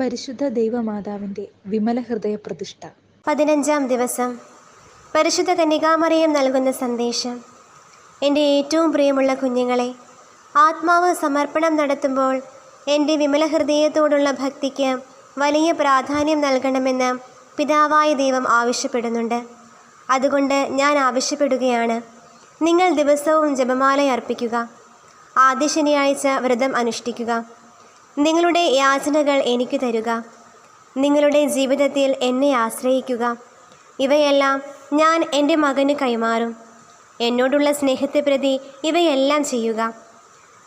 പരിശുദ്ധ ദൈവമാതാവിന്റെ വിമല ഹൃദയ പ്രതിഷ്ഠ പതിനഞ്ചാം ദിവസം. പരിശുദ്ധ കന്യകാമറിയം നൽകുന്ന സന്ദേശം. എന്റെ ഏറ്റവും പ്രിയമുള്ള കുഞ്ഞുങ്ങളെ ആത്മാവ് സമർപ്പണം നടത്തുമ്പോൾ എന്റെ വിമല ഹൃദയത്തോടുള്ള ഭക്തിക്ക് വലിയ പ്രാധാന്യം നൽകണമെന്ന് പിതാവായ ദൈവം ആവശ്യപ്പെടുന്നുണ്ട്. അതുകൊണ്ട് ഞാൻ ആവശ്യപ്പെടുകയാണ്. നിങ്ങൾ ദിവസവും ജപമാല അർപ്പിക്കുക. ആദ്യ ശനിയാഴ്ച വ്രതം അനുഷ്ഠിക്കുക. നിങ്ങളുടെ യാചനകൾ എനിക്ക് തരുക. നിങ്ങളുടെ ജീവിതത്തിൽ എന്നെ ആശ്രയിക്കുക. ഇവയെല്ലാം ഞാൻ എന്റെ മകന് കൈമാറും. എന്നോടുള്ള സ്നേഹത്തെ പ്രതി ഇവയെല്ലാം ചെയ്യുക.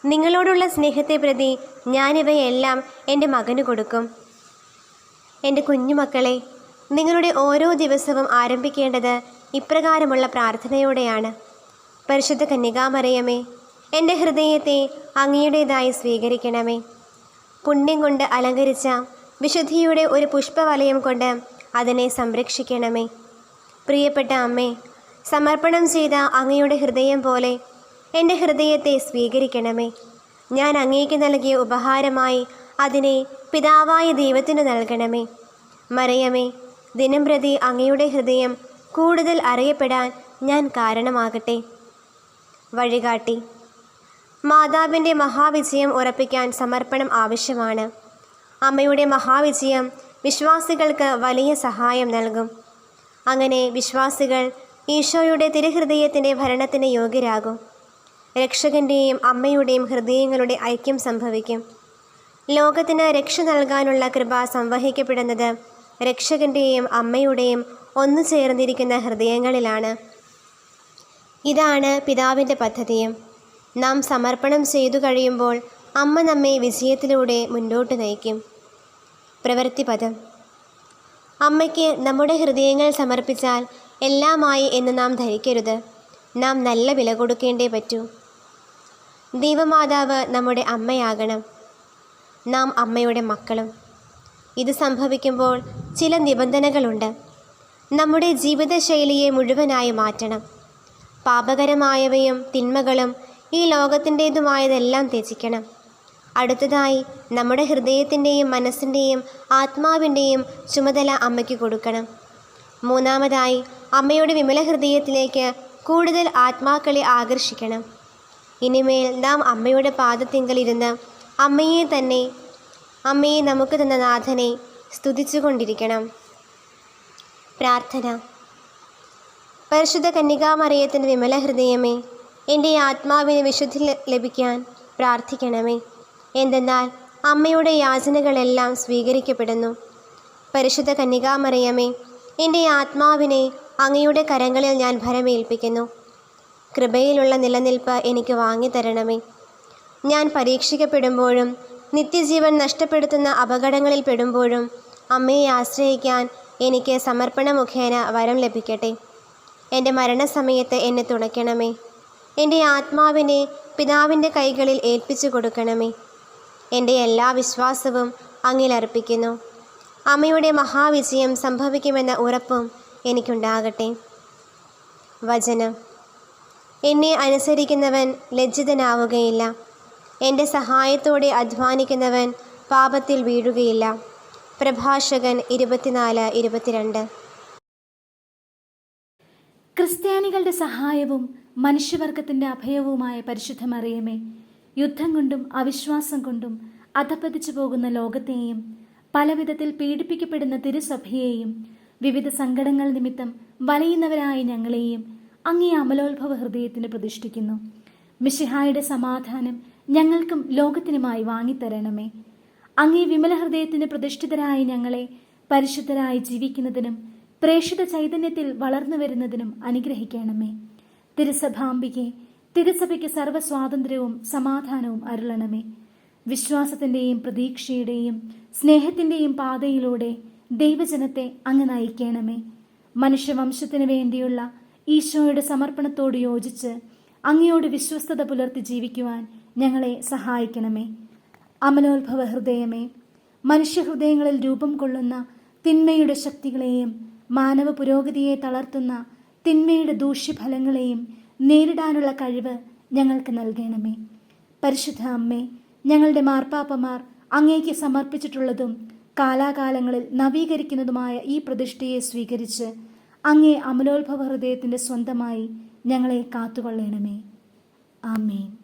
നിങ്ങളോടുള്ള സ്നേഹത്തെ പ്രതി ഞാനിവയെല്ലാം എന്റെ മകന് കൊടുക്കും. എന്റെ കുഞ്ഞുമക്കളെ നിങ്ങളുടെ ഓരോ ദിവസവും ആരംഭിക്കേണ്ടത് ഇപ്രകാരമുള്ള പ്രാർത്ഥനയോടെയാണ്. പരിശുദ്ധ കന്യകാമറിയമേ എന്റെ ഹൃദയത്തെ അങ്ങയുടേതായി സ്വീകരിക്കണമേ. പുണ്യം കൊണ്ട് അലങ്കരിച്ച വിശുദ്ധിയുടെ ഒരു പുഷ്പവലയം കൊണ്ട് അതിനെ സംരക്ഷിക്കണമേ. പ്രിയപ്പെട്ട അമ്മേ സമർപ്പണം ചെയ്ത അങ്ങയുടെ ഹൃദയം പോലെ എന്റെ ഹൃദയത്തെ സ്വീകരിക്കണമേ. ഞാൻ അങ്ങേക്ക് നൽകിയ ഉപഹാരമായി അതിനെ പിതാവായ ദൈവത്തിന് നൽകണമേ. മറിയമേ ദിനം പ്രതി അങ്ങയുടെ ഹൃദയം കൂടുതൽ അറിയപ്പെടാൻ ഞാൻ കാരണമാകട്ടെ. വഴികാട്ടി മാതാവിന്റെ മഹാവിജയം ഉറപ്പിക്കാൻ സമർപ്പണം ആവശ്യമാണ്. അമ്മയുടെ മഹാവിജയം വിശ്വാസികൾക്ക് വലിയ സഹായം നൽകും. അങ്ങനെ വിശ്വാസികൾ ഈശോയുടെ തിരുഹൃദയത്തിന്റെ ഭരണത്തിന് യോഗ്യരാകും. രക്ഷകന്റെയും അമ്മയുടെയും ഹൃദയങ്ങളുടെ ഐക്യം സംഭവിക്കും. ലോകത്തിന് രക്ഷ നൽകാനുള്ള കൃപ സംവഹിക്കപ്പെടുന്നത് രക്ഷകന്റെയും അമ്മയുടെയും ഒന്നു ചേർന്നിരിക്കുന്ന ഹൃദയങ്ങളിലാണ്. ഇതാണ് പിതാവിന്റെ പദ്ധതിയും. നാം സമർപ്പണം ചെയ്തു കഴിയുമ്പോൾ അമ്മ നമ്മെ വിജയത്തിലൂടെ മുന്നോട്ട് നയിക്കും. പ്രവൃത്തിപദം അമ്മയ്ക്ക് നമ്മുടെ ഹൃദയങ്ങൾ സമർപ്പിച്ചാൽ എല്ലാമായി എന്ന് നാം ധരിക്കരുത്. നാം നല്ല വില കൊടുക്കേണ്ടേ പറ്റൂ. ദൈവമാതാവ് നമ്മുടെ അമ്മയാകണം. നാം അമ്മയുടെ മക്കളും. ഇത് സംഭവിക്കുമ്പോൾ ചില നിബന്ധനകളുണ്ട്. നമ്മുടെ ജീവിതശൈലിയെ മുഴുവനായി മാറ്റണം. പാപകരമായവയും തിന്മകളും ഈ ലോകത്തിന്റേതുമായതെല്ലാം ത്യജിക്കണം. അടുത്തതായി നമ്മുടെ ഹൃദയത്തിന്റെയും മനസ്സിന്റെയും ആത്മാവിന്റെയും ചുമതല അമ്മയ്ക്ക് കൊടുക്കണം. മൂന്നാമതായി അമ്മയുടെ വിമല ഹൃദയത്തിലേക്ക് കൂടുതൽ ആത്മാക്കളെ ആകർഷിക്കണം. ഇനിമേൽ നാം അമ്മയുടെ പാദത്തിങ്കലിരുന്ന് അമ്മയെ തന്നെ അമ്മയെ നമുക്ക് തന്ന നാഥനെ സ്തുതിച്ചുകൊണ്ടിരിക്കണം. പ്രാർത്ഥന. പരിശുദ്ധ കന്യകാമറിയത്തിന്റെ വിമല ഹൃദയമേ എന്റെ ആത്മാവിന് വിശുദ്ധി ലഭിക്കാൻ പ്രാർത്ഥിക്കണമേ. എന്തെന്നാൽ അമ്മയുടെ യാചനകളെല്ലാം സ്വീകരിക്കപ്പെടുന്നു. പരിശുദ്ധ കന്യകാമറിയമേ എന്റെ ആത്മാവിനെ അങ്ങയുടെ കരങ്ങളിൽ ഞാൻ ഭരമേൽപ്പിക്കുന്നു. കൃപയിലുള്ള നിലനിൽപ്പ് എനിക്ക് വാങ്ങി തരണമേ ഞാൻ പരീക്ഷിക്കപ്പെടുമ്പോഴും നിത്യജീവൻ നഷ്ടപ്പെടുത്തുന്ന അപകടങ്ങളിൽ പെടുമ്പോഴും അമ്മയെ ആശ്രയിക്കാൻ എനിക്ക് സമർപ്പണ മുഖേന വരം ലഭിക്കട്ടെ. എന്റെ മരണസമയത്ത് എന്നെ തുണയ്ക്കണമേ. എന്റെ ആത്മാവിനെ പിതാവിന്റെ കൈകളിൽ ഏൽപ്പിച്ചു കൊടുക്കണമേ. എന്റെ എല്ലാ വിശ്വാസവും അങ്ങിലർപ്പിക്കുന്നു അമ്മയുടെ മഹാവിജയം സംഭവിക്കുമെന്ന ഉറപ്പും എനിക്കുണ്ടാകട്ടെ. വചനം. എന്നെ അനുസരിക്കുന്നവൻ ലജ്ജിതനാവുകയില്ല. എന്റെ സഹായത്തോടെ അധ്വാനിക്കുന്നവൻ പാപത്തിൽ വീഴുകയില്ല. പ്രഭാഷകൻ ഇരുപത്തിനാല് ഇരുപത്തിരണ്ട്. ക്രിസ്ത്യാനികളുടെ സഹായവും മനുഷ്യവർഗത്തിന്റെ അഭയവുമായ പരിശുദ്ധമറിയമേ യുദ്ധം കൊണ്ടും അവിശ്വാസം കൊണ്ടും അധപ്പതിച്ചു പോകുന്ന ലോകത്തെയും പലവിധത്തിൽ പീഡിപ്പിക്കപ്പെടുന്ന തിരുസഭയെയും വിവിധ സങ്കടങ്ങൾ നിമിത്തം വലയുന്നവരായ ഞങ്ങളെയും അങ്ങേ അമലോത്ഭവ ഹൃദയത്തിന് പ്രതിഷ്ഠിക്കുന്നു. മിഷിഹായുടെ സമാധാനം ഞങ്ങൾക്കും ലോകത്തിനുമായി വാങ്ങിത്തരണമേ. അങ്ങേ വിമല ഹൃദയത്തിന് പ്രതിഷ്ഠിതരായ ഞങ്ങളെ പരിശുദ്ധരായി ജീവിക്കുന്നതിനും പ്രേക്ഷിത ചൈതന്യത്തിൽ വളർന്നു വരുന്നതിനും അനുഗ്രഹിക്കണമേ. തിരുസഭാംബികെ തിരുസഭയ്ക്ക് സർവസ്വാതന്ത്ര്യവും സമാധാനവും അരുളണമേ. വിശ്വാസത്തിന്റെയും പ്രതീക്ഷയുടെയും സ്നേഹത്തിന്റെയും പാതയിലൂടെ ദൈവജനത്തെ അങ്ങ് നയിക്കണമേ. മനുഷ്യവംശത്തിനു വേണ്ടിയുള്ള ഈശോയുടെ സമർപ്പണത്തോട് യോജിച്ച് അങ്ങയോട് വിശ്വസ്തത പുലർത്തി ജീവിക്കുവാൻ ഞങ്ങളെ സഹായിക്കണമേ. അമലോത്ഭവ ഹൃദയമേ മനുഷ്യഹൃദയങ്ങളിൽ രൂപം കൊള്ളുന്ന തിന്മയുടെ ശക്തികളെയും മാനവ പുരോഗതിയെ തളർത്തുന്ന തിന്മയുടെ ദൂഷ്യഫലങ്ങളെയും നേരിടാനുള്ള കഴിവ് ഞങ്ങൾക്ക് നൽകണമേ. പരിശുദ്ധ അമ്മേ ഞങ്ങളുടെ മാർപ്പാപ്പമാർ അങ്ങേക്ക് സമർപ്പിച്ചിട്ടുള്ളതും കാലാകാലങ്ങളിൽ നവീകരിക്കുന്നതുമായ ഈ പ്രതിഷ്ഠയെ സ്വീകരിച്ച് അങ്ങേ അമലോത്ഭവ ഹൃദയത്തിന്റെ സ്വന്തമായി ഞങ്ങളെ കാത്തുകൊള്ളണമേ. ആമേൻ.